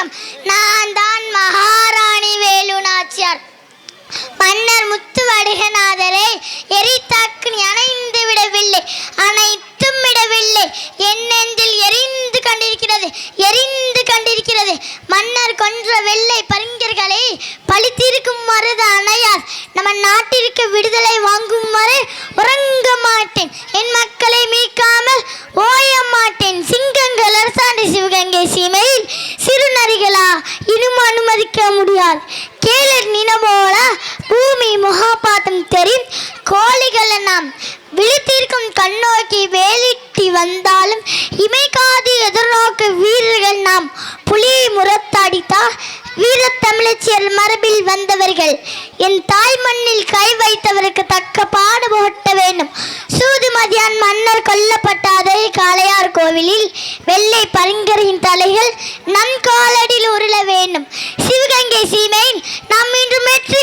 வணக்கம். நான் தான் மகாராணி வேலு நாச்சியார் மன்னர் முத்து வடுகநாதரை எரித்தாக்கு அணைந்து விடவில்லை. அனைத்தும் விடவில்லை. என் நெஞ்சில் எரிந்து கண்டிருக்கிறது. எரிந்து கண்டிருக்கிறது. மன்னர் கொன்ற வெள்ளை பரிஞர்களை பழித்திருக்கும் மருத அணையார். நம்ம நாட்டிற்கு விடுதலை வாங்கும் வீரர்கள் நாம் புலியை முரத்தாடித்தா வீரத்தமிழச்சியர் மரபில் வந்தவர்கள். என் தாய் மண்ணில் கை வைத்தவருக்கு தக்க பாடு புகட்ட வேண்டும். சூதுமதியான் மன்னர் கொல்லப்பட்ட அதே காளையார் கோவிலில் வெள்ளை பரிங்கரின் தலைகள் நன்காலடியில் உருள வேண்டும். சிவகங்கை சீமையின் நாம் இன்று வெற்றி